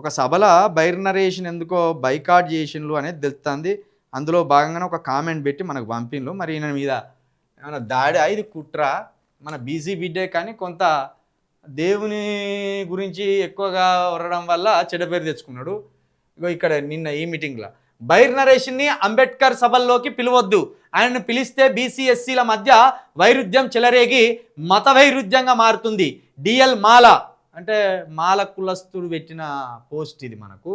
ఒక సభల బైర్నరేషన్ ఎందుకో బైకాట్ చేసిండ్రు అనేది తెలుస్తుంది. అందులో భాగంగానే ఒక కామెంట్ పెట్టి మనకు పంపిండ్రు మరి ఈయన మీద ఏమైనా దాడి? ఇది కుట్ర? మన బీసీ బిడ్డే కానీ కొంత దేవుని గురించి ఎక్కువగా వరడం వల్ల చెడ్డ పేరు తెచ్చుకున్నాడు. ఇగో ఇక్కడ నిన్న ఈ మీటింగ్లో. బైర్ నరేషన్ని అంబేద్కర్ సభల్లోకి పిలవద్దు. ఆయనను పిలిస్తే బీసీఎస్సీల మధ్య వైరుధ్యం చెలరేగి మత వైరుధ్యంగా మారుతుంది. డిఎల్ మాల. అంటే మాల కులస్తుడు పెట్టిన పోస్ట్ ఇది మనకు.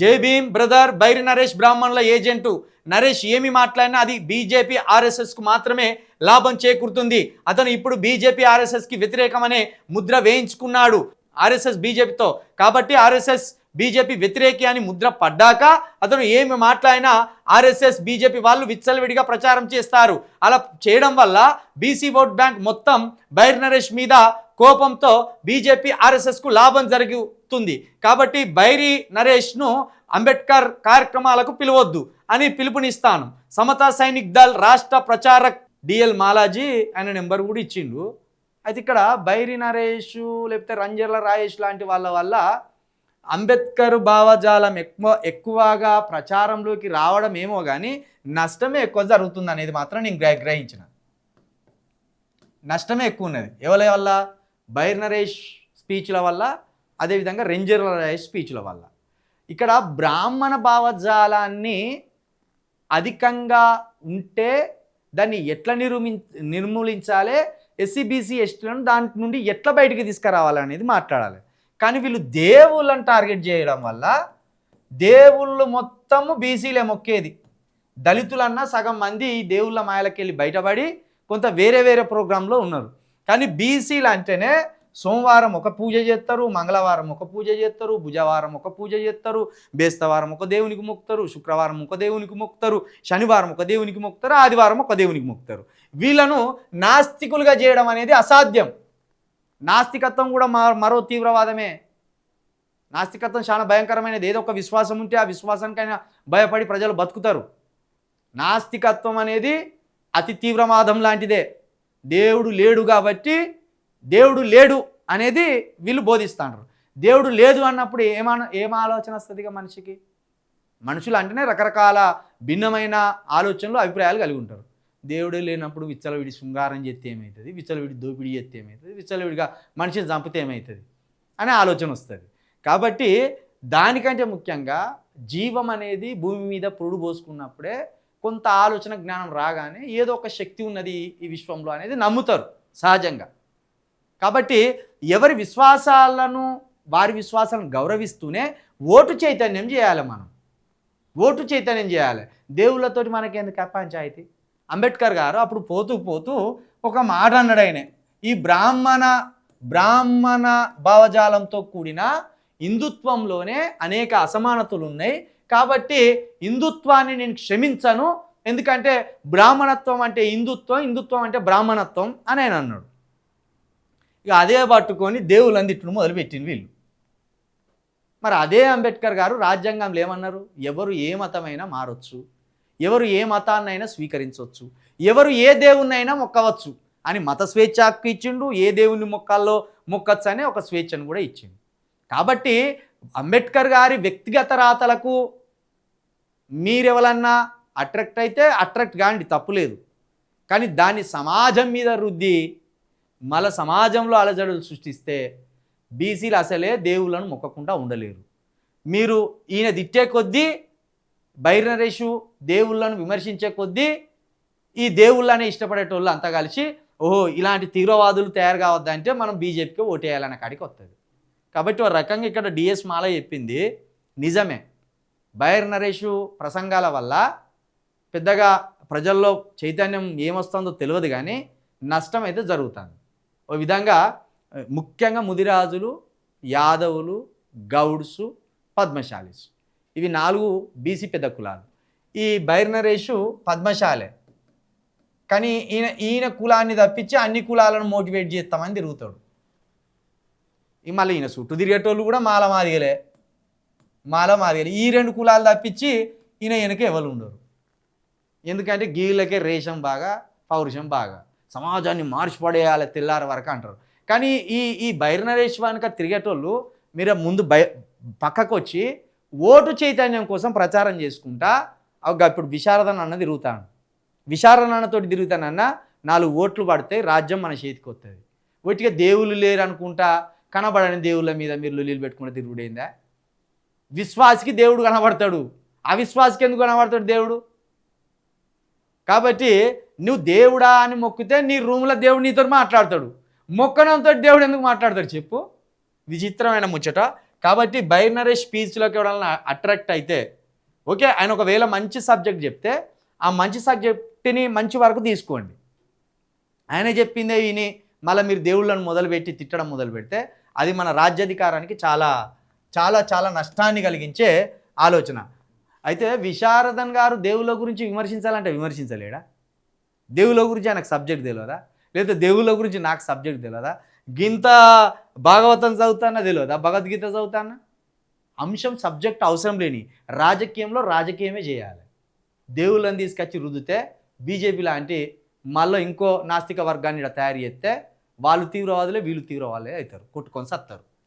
జై భీమ్ బ్రదర్ బైరి నరేష్ బ్రాహ్మణుల ఏజెంటు. నరేష్ ఏమి మాట్లాడినా అది బీజేపీ ఆర్ఎస్ఎస్కు మాత్రమే లాభం చేకూరుతుంది. అతను ఇప్పుడు బీజేపీ ఆర్ఎస్ఎస్కి వ్యతిరేకమనే ముద్ర వేయించుకున్నాడు. ఆర్ఎస్ఎస్ బీజేపీతో. కాబట్టి ఆర్ఎస్ఎస్ బీజేపీ వ్యతిరేకి అని ముద్ర పడ్డాక అతను ఏమి మాట్లాడినా ఆర్ఎస్ఎస్ బీజేపీ వాళ్ళు విచ్చలవిడిగా ప్రచారం చేస్తారు. అలా చేయడం వల్ల బీసీ ఓట్ బ్యాంక్ మొత్తం బైర్ నరేష్ మీద కోపంతో బీజేపీ ఆర్ఎస్ఎస్కు లాభం జరుగుతుంది. కాబట్టి బైరీ నరేష్ను అంబేద్కర్ కార్యక్రమాలకు పిలవద్దు అని పిలుపునిస్తాను. సమతా సైనిక్ దళ్ రాష్ట్ర ప్రచారక్ డిఎల్ మాలాజీ ఆయన నెంబర్ కూడా ఇచ్చిండు. అయితే ఇక్కడ బైరి నరేష్ లేకపోతే రంజర్ల రాయేష్ లాంటి వాళ్ళ వల్ల అంబేద్కర్ భావజాలం ఎక్కువ ఎక్కువగా ప్రచారంలోకి రావడం ఏమో కానీ నష్టమే ఎక్కువ జరుగుతుంది అనేది మాత్రం నేను గ్రహ గ్రహించిన. నష్టమే ఎక్కువ ఉన్నది. ఎవరి వల్ల? బైర్ నరేష్ స్పీచ్ల వల్ల అదేవిధంగా రెంజర్ నరేష్ స్పీచ్ల వల్ల. ఇక్కడ బ్రాహ్మణ భావజాలాన్ని అధికంగా ఉంటే దాన్ని ఎట్లా నిర్మి నిర్మూలించాలి? ఎస్సీబీసీ ఎస్టీలను దాని నుండి ఎట్లా బయటికి తీసుకురావాలనేది మాట్లాడాలి. కానీ వీళ్ళు దేవుళ్ళని టార్గెట్ చేయడం వల్ల దేవుళ్ళు మొత్తము బీసీలే మొక్కేది. దళితులన్నా సగం మంది దేవుళ్ళ మాయలకి వెళ్ళి బయటపడి కొంత వేరే వేరే ప్రోగ్రాంలో ఉన్నారు. కానీ బీసీలు అంటేనే సోమవారం ఒక పూజ చేస్తారు మంగళవారం ఒక పూజ చేస్తారు బుధవారం ఒక పూజ చేస్తారు బేస్తవారం ఒక దేవునికి మొక్కుతారు శుక్రవారం ఒక దేవునికి మొక్కుతారు శనివారం ఒక దేవునికి మొక్కుతారు ఆదివారం ఒక దేవునికి మొక్కుతారు. వీళ్ళను నాస్తికులుగా చేయడం అనేది అసాధ్యం. నాస్తికత్వం కూడా మరో తీవ్రవాదమే. నాస్తికత్వం చాలా భయంకరమైనది. ఏదో ఒక విశ్వాసం ఉంటే ఆ విశ్వాసానికైనా భయపడి ప్రజలు బతుకుతారు. నాస్తికత్వం అనేది అతి తీవ్రవాదం లాంటిదే. దేవుడు లేడు కాబట్టి దేవుడు లేడు అనేది వీళ్ళు బోధిస్తారు దేవుడు లేదు అన్నప్పుడు ఏమాన ఏం ఆలోచన వస్తుంది ఇక మనిషికి? మనుషులు అంటేనే రకరకాల భిన్నమైన ఆలోచనలు అభిప్రాయాలు కలిగి ఉంటారు. దేవుడే లేనప్పుడు విచ్చలవిడి శృంగారం చేస్తే ఏమవుతుంది విచ్చలవిడి దోపిడీ చేస్తే ఏమవుతుంది విచ్చలవిడిగా మనిషిని చంపితే ఏమవుతుంది అనే ఆలోచన వస్తుంది. కాబట్టి దానికంటే ముఖ్యంగా జీవం అనేది భూమి మీద పురుడు పోసుకున్నప్పుడే కొంత ఆలోచన జ్ఞానం రాగానే ఏదో ఒక శక్తి ఉన్నది ఈ విశ్వంలో అనేది నమ్ముతారు సహజంగా. కాబట్టి ఎవరి విశ్వాసాలను వారి విశ్వాసాలను గౌరవిస్తూనే ఓటు చైతన్యం చేయాలి మనం. ఓటు చైతన్యం చేయాలి. దేవుళ్ళతోటి మనకెందుకు ఆ పంచాయతీ అంబేద్కర్ గారు అప్పుడు పోతూ పోతూ ఒక మాట అన్నాడు ఆయన ఈ బ్రాహ్మణ బ్రాహ్మణ భావజాలంతో కూడిన హిందుత్వంలోనే అనేక అసమానతలు ఉన్నాయి. కాబట్టి హిందుత్వాన్ని నేను క్షమించను ఎందుకంటే బ్రాహ్మణత్వం అంటే హిందుత్వం హిందుత్వం అంటే బ్రాహ్మణత్వం అని ఆయన అన్నాడు. ఇక అదే పట్టుకొని దేవుళ్ళు అందిట్టును మొదలుపెట్టింది వీళ్ళు. మరి అదే అంబేద్కర్ గారు రాజ్యాంగంలో ఏమన్నారు? ఎవరు ఏ మతమైనా మారొచ్చు ఎవరు ఏ మతాన్నైనా స్వీకరించవచ్చు ఎవరు ఏ దేవుణ్ణైనా మొక్కవచ్చు అని మత స్వేచ్ఛ హక్కు ఇచ్చిండు ఏ దేవుని మొక్కల్లో మొక్కచ్చు అనే ఒక స్వేచ్ఛను కూడా ఇచ్చిండు. కాబట్టి అంబేద్కర్ గారి వ్యక్తిగత రాతలకు మీరెవరన్నా అట్రాక్ట్ అయితే అట్రాక్ట్ కాండి తప్పులేదు కానీ దాన్ని సమాజం మీద రుద్ది మళ్ళా సమాజంలో అలజడులు సృష్టిస్తే బీసీలు అసలే దేవుళ్ళను మొక్కకుండా ఉండలేరు. మీరు ఈయన తిట్టే కొద్దీ బైరనరేషు దేవుళ్ళను విమర్శించే కొద్దీ ఈ దేవుళ్ళనే ఇష్టపడేటోళ్ళు అంతా కలిసి ఓహో ఇలాంటి తీవ్రవాదులు తయారు కావద్దంటే మనం బీజేపీకి ఓటేయాలనే కాడికి వస్తుంది కాబట్టి ఒక రకంగా ఇక్కడ డిఎస్ మాల చెప్పింది నిజమే. బైర్ నరేషు ప్రసంగాల వల్ల పెద్దగా ప్రజల్లో చైతన్యం ఏమొస్తుందో తెలియదు కానీ నష్టం అయితే జరుగుతుంది. ఓ విధంగా ముఖ్యంగా ముదిరాజులు యాదవులు గౌడ్సు పద్మశాలిస్. ఇవి నాలుగు బీసీ పెద్ద కులాలు. ఈ బైర్నరేషు పద్మశాలే. కానీ ఈయన ఈయన కులాన్ని తప్పించి అన్ని కులాలను మోటివేట్ చేస్తామని తిరుగుతాడు. ఈ మళ్ళీ ఈయన చుట్టూ తిరిగేటోళ్ళు కూడా మాల మాదిగలే. మాల మాదిగలే ఈ రెండు కులాలు తప్పించి ఈయన వెనక ఎవరు ఉండరు. ఎందుకంటే గీళ్ళకే రేషం బాగా పౌరుషం బాగా. సమాజాన్ని మార్చిపడేయాలి తెల్లారి వరకు అంటారు. కానీ ఈ ఈ బైర్నరేష్ వెనక తిరిగేటోళ్ళు మీరు ముందు బయ పక్కకు వచ్చి ఓటు చైతన్యం కోసం ప్రచారం చేసుకుంటా ఒక ఇప్పుడు విశారదన్ అన్న తిరుగుతాను విశారదన్ అన్నతోటి తిరుగుతానన్న నాలుగు ఓట్లు పడితే రాజ్యం మన చేతికి వస్తుంది ఒట్టిగా దేవుళ్ళు లేరు అనుకుంటా కనబడని దేవుళ్ళ మీద మీరు లొల్లీలు పెట్టుకుంటే తిరుగుడైందా? విశ్వాసికి దేవుడు కనబడతాడు. అవిశ్వాసికి ఎందుకు కనబడతాడు దేవుడు? కాబట్టి నువ్వు దేవుడా అని మొక్కితే నీ రూమ్లో దేవుడు నీతో మాట్లాడతాడు. మొక్కనంతో దేవుడు ఎందుకు మాట్లాడతాడు చెప్పు? విచిత్రమైన ముచ్చట. కాబట్టి బైనరీ స్పీచ్లోకి ఎవడన్నా అట్రాక్ట్ అయితే ఓకే ఆయన ఒకవేళ మంచి సబ్జెక్ట్ చెప్తే ఆ మంచి సబ్జెక్ట్ని మంచి వరకు తీసుకోండి. ఆయన చెప్పిందే విని మళ్ళీ మీరు దేవుళ్ళను మొదలుపెట్టి తిట్టడం మొదలు పెడితే అది మన రాజ్యాధికారానికి చాలా చాలా చాలా నష్టాన్ని కలిగించే ఆలోచన. అయితే విశారదన్ గారు దేవుళ్ళ గురించి విమర్శించాలంటే విమర్శించలేడా? దేవుళ్ళ గురించి ఆయనకు సబ్జెక్ట్ తెలియదా లేదా దేవుళ్ళ గురించి నాకు సబ్జెక్ట్ తెలియదా గింత భాగవతం చదువుతానా తెలియదా భగవద్గీత చదువుతానా? అంశం సబ్జెక్ట్ అవసరం లేని రాజకీయంలో రాజకీయమే చేయాలి. దేవుళ్ళని తీసుకొచ్చి రుద్దితే బీజేపీ లాంటి మళ్ళీ ఇంకో నాస్తిక వర్గాన్ని ఈడ తయారు చేస్తే వాళ్ళు తీవ్రవాదులే వీళ్ళు తీవ్రవాదులే అవుతారు. కొట్టుకొని సత్తారు.